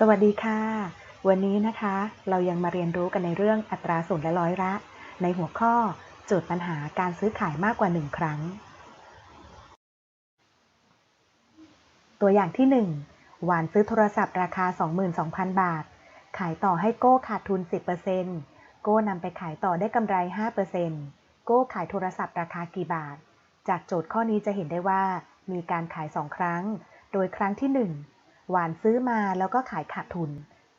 สวัสดีค่ะ วันนี้นะคะเรายังมาเรียนรู้กันในเรื่องอัตราส่วนและร้อยละ ในหัวข้อโจทย์ปัญหาการซื้อขายมากกว่า 1 ครั้ง ตัวอย่างที่ 1 หวานซื้อโทรศัพท์ราคา 22,000 บาท ขายต่อให้โก้ขาดทุน 10%โก้นำไปขายต่อได้กำไร 5%โก้ขายโทรศัพท์ราคากี่บาท จากโจทย์ข้อนี้จะเห็นได้ว่ามีการขาย 2 ครั้ง โดยครั้งที่ 1 หวานซื้อมาแล้วก็ขายขาดทุน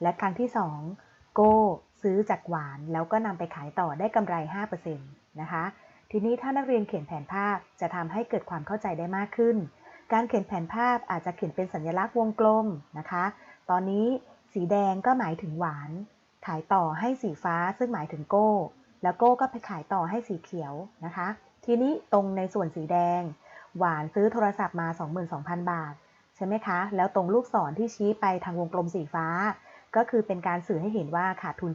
และครั้งที่ 2 โก้ซื้อจากหวานแล้วก็นำไปขายต่อได้กำไร 5%นะคะ ทีนี้ถ้านักเรียนเขียนแผนภาพจะทำให้เกิดความเข้าใจได้มากขึ้น การเขียนแผนภาพอาจจะเขียนเป็นสัญลักษณ์วงกลมนะคะ ตอนนี้สีแดงก็หมายถึงหวาน ขายต่อให้สีฟ้าซึ่งหมายถึงโก้ แล้วโก้ก็ไปขายต่อให้สีเขียวนะคะ ทีนี้ตรงในส่วนสีแดง หวานซื้อโทรศัพท์มา 22,000 บาท ใช่ไหมคะ แล้วตรงลูกศรที่ชี้ไปทางวงกลมสีฟ้า ก็คือเป็นการสื่อให้เห็นว่าขาดทุน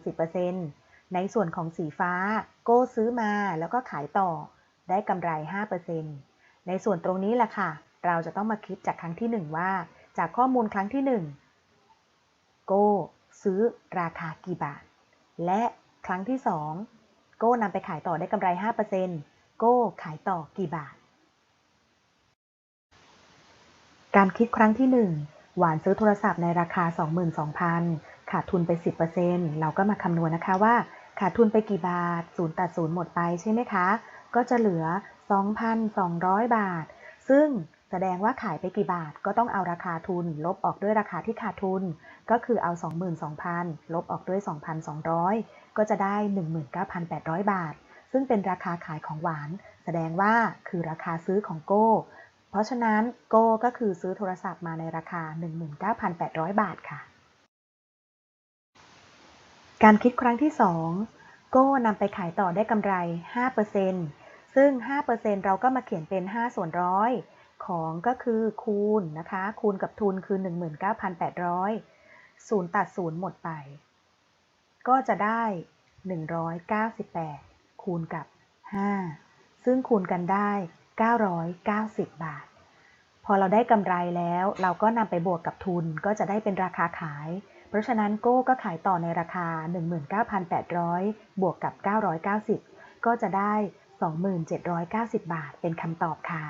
10%ในส่วนของสีฟ้า โก้ซื้อมาแล้วก็ขายต่อ ได้กำไร 5%ในส่วนตรงนี้แหละค่ะ เราจะต้องมาคิดจากครั้งที่ 1 ว่า จากข้อมูลครั้งที่ 1 โก้ซื้อราคากี่บาท และครั้งที่ 2 โก้นำไปขายต่อได้กำไร 5%โก้ขายต่อกี่บาท การคิดครั้งที่ 1 หวานซื้อโทรศัพท์ในราคา 22,000 ขาดทุนไป 10%เราก็มาคำนวณนะคะว่า ขาดทุนไปกี่บาทศูนย์ตัดศูนย์หมดไปใช่ไหมคะ ก็จะเหลือ 2,200 บาท ซึ่งแสดงว่าขายไปกี่บาทก็ต้องเอาราคาทุน ลบออกด้วยราคาที่ขาดทุน ก็คือเอา 22,000 ลบออกด้วย 2,200 ก็จะได้ 19,800 บาท ซึ่งเป็นราคาขายของหวาน แสดงว่าคือราคาซื้อของโก้ เพราะฉะนั้นโก้ก็คือซื้อโทรศัพท์มาในราคา 19,800 บาทค่ะ การคิดครั้งที่ 2 โก้นำไปขายต่อได้กำไร 5%ซึ่ง 5%เราก็มาเขียนเป็น 5 ส่วนร้อยของก็คือคูณนะคะ คูณกับทุนคือ 19,800ศูนย์ตัดศูนย์หมดไป ก็จะได้ 198 คูณกับ 5 ซึ่งคูณกันได้ 990 บาท พอเราได้กำไรแล้ว เราก็นำไปบวกกับทุนก็จะได้เป็นราคาขาย เพราะฉะนั้นโก้ก็ขายต่อในราคา 19,800 บวกกับ 990 ก็จะได้ 2790 บาท เป็นคำตอบค่ะ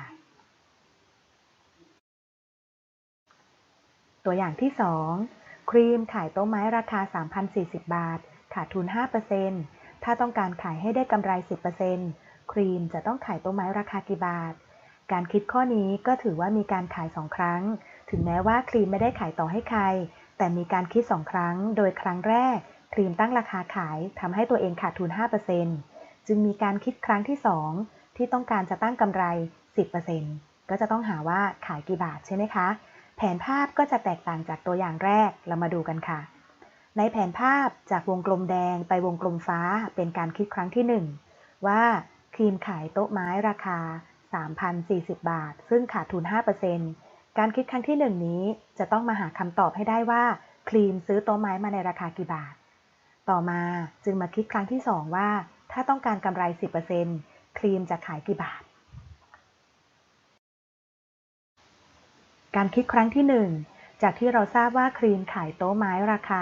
ตัวอย่างที่ 2 ครีมขายโต๊ะไม้ราคา 3,040 บาท ขาดทุน 5%ถ้าต้องการขายให้ได้กำไร 10% ครีมจะต้องขายต๊ะไม้ราคากี่บาท การคิดข้อนี้ก็ถือว่ามีการขาย 2 ครั้ง ถึงแม้ว่าครีมไม่ได้ขายต่อให้ใคร แต่มีการคิด 2 ครั้ง โดยครั้งแรก ครีมตั้งราคาขายทำให้ตัวเองขาดทุน 5%จึงมีการคิดครั้งที่ 2 ที่ต้องการจะตั้งกำไร 10%ก็จะต้องหาว่าขายกี่บาทใช่ไหมคะ แผนภาพก็จะแตกต่างจากตัวอย่างแรก เรามาดูกันค่ะ ในแผนภาพจากวงกลมแดงไปวงกลมฟ้าเป็นการคิดครั้งที่ 1 ว่า ครีมขายโต๊ะไม้ราคา 3,040 บาท ซึ่งขาดทุน 5%การคิดครั้งที่ 1 นี้จะต้องมาหาคำตอบให้ได้ว่า ครีมซื้อโต๊ะไม้มาในราคากี่บาท ต่อมาจึงมาคิดครั้งที่ 2 ว่า ถ้าต้องการกำไร 10%ครีมจะขายกี่บาท การคิดครั้งที่ 1 จากที่เราทราบว่าครีมขายโต๊ะไม้ราคา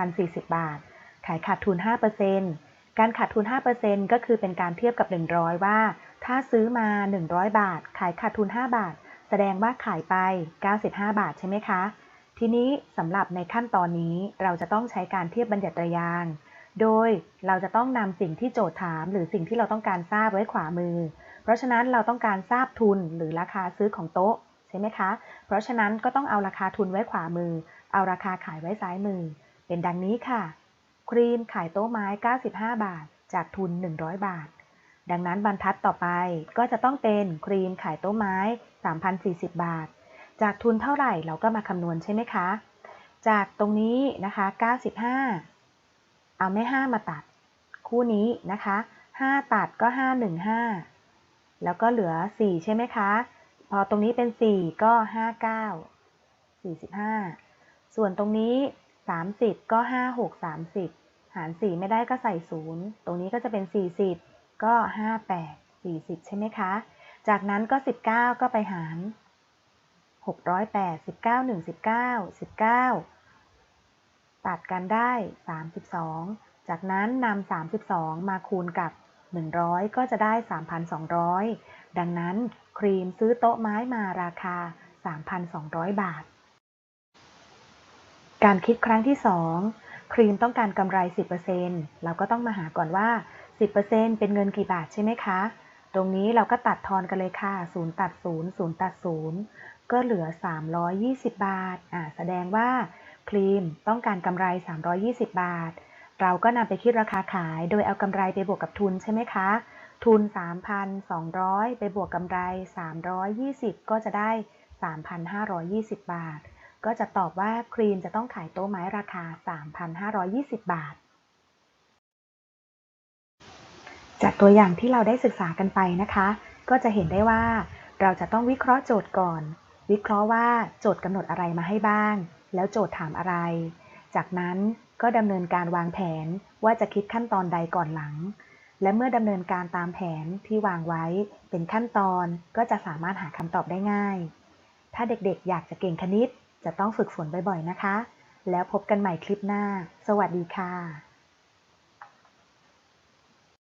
3,040 บาท ขายขาดทุน 5% การขาดทุน 5%ก็คือเป็นการเทียบกับ 100 ว่า ถ้าซื้อมา 100 บาท ขายขาดทุน 5 บาท แสดงว่าขายไป 95 บาทใช่ไหมคะ ทีนี้สำหรับในขั้นตอนนี้เราจะต้องใช้การเทียบบัญญัติระยาง โดยเราจะต้องนำสิ่งที่โจทย์ถาม หรือสิ่งที่เราต้องการทราบไว้ขวามือ เพราะฉะนั้นเราต้องการทราบทุนหรือราคาซื้อของโต๊ะใช่ไหมคะ เพราะฉะนั้นก็ต้องเอาราคาทุนไว้ขวามือ เอาราคาขายไว้ซ้ายมือ เป็นดังนี้ค่ะ ครีมขายโต๊ะไม้ 95 บาท จากทุน 100 บาท ดังนั้นบรรทัดต่อไปก็จะต้องเป็นครีมขายโต๊ะไม้ 3,040 บาท จากทุนเท่าไหร่เราก็มาคำนวณใช่ไหมคะ จากตรงนี้นะคะ 95 เอาไม่ 5 มาตัด คู่นี้นะคะ 5 ตัดก็ 515 แล้วก็เหลือ 4 ใช่ไหมคะ พอตรงนี้เป็น 4 ก็ 59 45 ส่วนตรงนี้ 30ก็56 30หาร4ไม่ได้ก็ใส่0ตรงนี้ก็จะเป็น40ก็58 40ใช่ไหมคะ จากนั้นก็19ก็ไปหาร608 19 1 19 19ตัดกันได้32จากนั้นนำ32มาคูณกับ100ก็จะได้3,200ดังนั้นครีมซื้อโต๊ะไม้มาราคา3,200บาท การคิดครั้งที่ 2 ครีมต้องการกำไร 10%เราก็ต้องมาหาก่อนว่า 10%เป็นเงินกี่บาทใช่ไหมคะ ตรงนี้เราก็ตัดทอนกันเลยค่ะ 0 ตัด 0 0 ตัด 0 ก็เหลือ 320 บาท อ่า แสดงว่าครีมต้องการกำไร 320 บาท เราก็นำไปคิดราคาขาย โดยเอากำไรไปบวกกับทุนใช่ไหมคะ ทุน 3,200 ไปบวกกำไร 320 ก็จะได้ 3,520 บาท ก็จะตอบว่าครีมจะต้องขายโต๊ะไม้ราคา 3,520 บาท จากตัวอย่างที่เราได้ศึกษากันไปนะคะ ก็จะเห็นได้ว่า เราจะต้องวิเคราะห์โจทย์ก่อน วิเคราะห์ว่าโจทย์กำหนดอะไรมาให้บ้าง แล้วโจทย์ถามอะไร จากนั้นก็ดำเนินการวางแผนว่าจะคิดขั้นตอนใดก่อนหลัง และเมื่อดำเนินการตามแผนที่วางไว้เป็นขั้นตอนก็จะสามารถหาคำตอบได้ง่าย ถ้าเด็กๆ อยากจะเก่งคณิต จะต้องฝึกฝนบ่อยๆนะคะ แล้วพบกันใหม่คลิปหน้า สวัสดีค่ะ